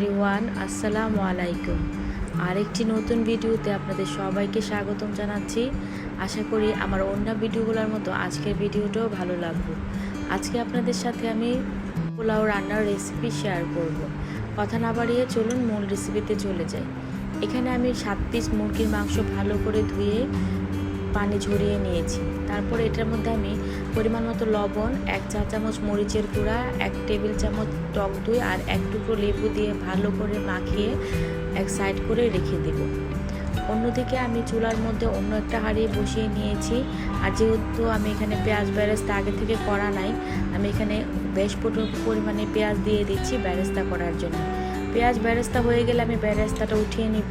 Everyone, আসসালামু আলাইকুম। আরেকটি নতুন ভিডিওতে আপনাদের সবাইকে স্বাগতম জানাচ্ছি। আশা করি আমার অন্য ভিডিওগুলোর মতো আজকের ভিডিওটাও ভালো লাগবে। আজকে আপনাদের সাথে আমি পোলাও রান্নার রেসিপি শেয়ার করব। কথা না বাড়িয়ে চলুন মূল রেসিপিতে চলে যাই। এখানে আমি সাত পিস মুরগির মাংস ভালো করে ধুয়ে পানি ঝরিয়ে নিয়েছি। তারপর এটার মধ্যে আমি পরিমাণ মতো লবণ, এক চা চামচ মরিচের গুঁড়া, এক টেবিল চামচ টক দই আর এক টুকরো লেবু দিয়ে ভালো করে মাখিয়ে এক সাইড করে রেখে দেব। অন্যদিকে আমি চুলার মধ্যে অন্য একটা হাঁড়ি বসিয়ে নিয়েছি। আর যেহেতু আমি এখানে পেঁয়াজ ব্যারেস্তা আগে থেকে করা নাই, আমি এখানে বেশ পরিমাণে পেঁয়াজ দিয়ে দিচ্ছি ব্যারেস্তা করার জন্য। পেঁয়াজ বেরেস্তা হয়ে গেলে আমি বেরেস্তাটা উঠিয়ে নিব।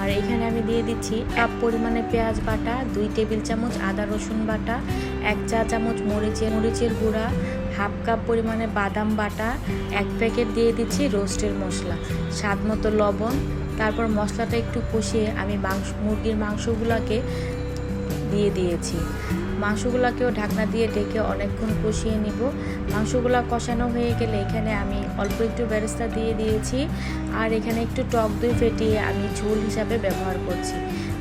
আর এখানে আমি দিয়ে দিচ্ছি কাপ পরিমাণে পেঁয়াজ বাটা, দুই টেবিল চামচ আদা রসুন বাটা, এক চা চামচ মরিচের মরিচের গুঁড়া, হাফ কাপ পরিমাণে বাদাম বাটা, এক প্যাকেট দিয়ে দিচ্ছি রোস্টের মশলা, স্বাদ মতো লবণ। তারপর মশলাটা একটু কষিয়ে আমি মাংস, মুরগির মাংসগুলোকে দিয়ে দিয়েছি। মাংসগুলোকেও ঢাকনা দিয়ে ডেকে অনেকক্ষণ কষিয়ে নিব। মাংসগুলো কষানো হয়ে গেলে এখানে আমি অল্প একটু বেরেস্তা দিয়ে দিয়েছি। আর এখানে একটু টক দই ফেটিয়ে আমি ঝোল হিসাবে ব্যবহার করছি।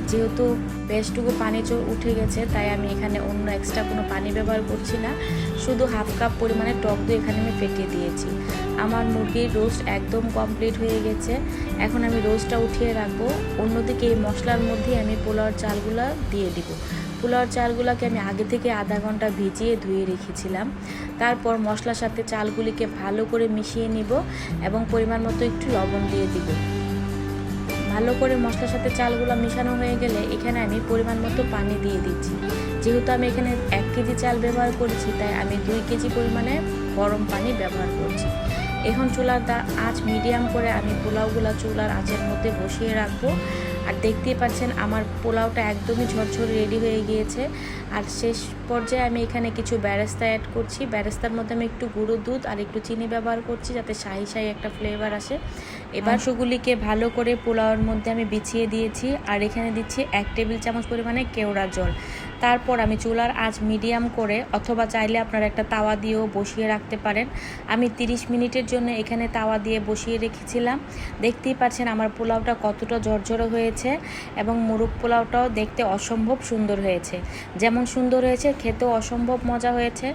যেহেতু বেশটুকু পানি চোর উঠে গেছে, তাই আমি এখানে অন্য এক্সট্রা কোনো পানি ব্যবহার করছি না। শুধু হাফ কাপ পরিমাণে টক দই এখানে আমি ফেটিয়ে দিয়েছি। আমার মুরগির রোস্ট একদম কমপ্লিট হয়ে গেছে। এখন আমি রোস্টটা উঠিয়ে রাখব। অন্যদিকে এই মশলার মধ্যে আমি পোলাওর চালগুলো দিয়ে দিব। পোলাওর চালগুলোকে আমি আগে থেকে আধা ঘণ্টা ভিজিয়ে ধুয়ে রেখেছিলাম। তারপর মশলার সাথে চালগুলিকে ভালো করে মিশিয়ে নিব এবং পরিমাণ মতো একটু লবণ দিয়ে দিব। ভালো করে মশলার সাথে চালগুলো মেশানো হয়ে গেলে এখানে আমি পরিমাণ মতো পানি দিয়ে দিচ্ছি। যেহেতু আমি এখানে এক কেজি চাল ব্যবহার করেছি, তাই আমি দুই কেজি পরিমাণে গরম পানি ব্যবহার করছি। এখন চুলার দা আঁচ মিডিয়াম করে আমি পোলাওগুলো চুলার আঁচের মধ্যে বসিয়ে রাখব। আর দেখতেই পাচ্ছেন, আমার পোলাওটা একদমই ঝরঝর রেডি হয়ে গিয়েছে। আর শেষ পর্যায়ে আমি এখানে কিছু ব্যারেস্তা অ্যাড করছি। ব্যারেস্তার মধ্যে আমি একটু গুঁড়ো দুধ আর একটু চিনি ব্যবহার করছি যাতে শাহি শাহি একটা ফ্লেভার আসে। এবার সুগুলিকে ভালো করে পোলাওয়ের মধ্যে আমি বিছিয়ে দিয়েছি। আর এখানে দিচ্ছি এক টেবিল চামচ পরিমাণে কেওড়া জল। তারপর আমি চুলার আঁচ মিডিয়াম করে, অথবা চাইলে আপনারা একটা তাওয়া দিয়েও বসিয়ে রাখতে পারেন। আমি 30 মিনিটের জন্য এখানে তাওয়া দিয়ে বসিয়ে রেখেছিলাম। দেখতেই পাচ্ছেন আমার পোলাওটা কতটা ঝরঝরে হয়েছে এবং মুরগ পোলাওটাও দেখতে অসম্ভব সুন্দর হয়েছে। যেমন সুন্দর হয়েছে, খেতেও অসম্ভব মজা হয়েছে।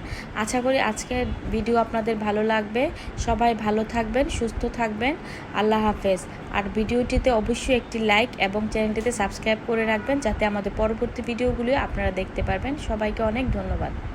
আশা করি আজকের ভিডিও আপনাদের ভালো লাগবে। সবাই ভালো থাকবেন, সুস্থ থাকবেন। আল্লাহ হাফেজ। আর ভিডিওটিতে অবশ্যই একটি লাইক এবং চ্যানেলটিতে সাবস্ক্রাইব করে রাখবেন, যাতে আমাদের পরবর্তী ভিডিওগুলি আপনারা দেখতে পারবেন। সবাইকে অনেক ধন্যবাদ।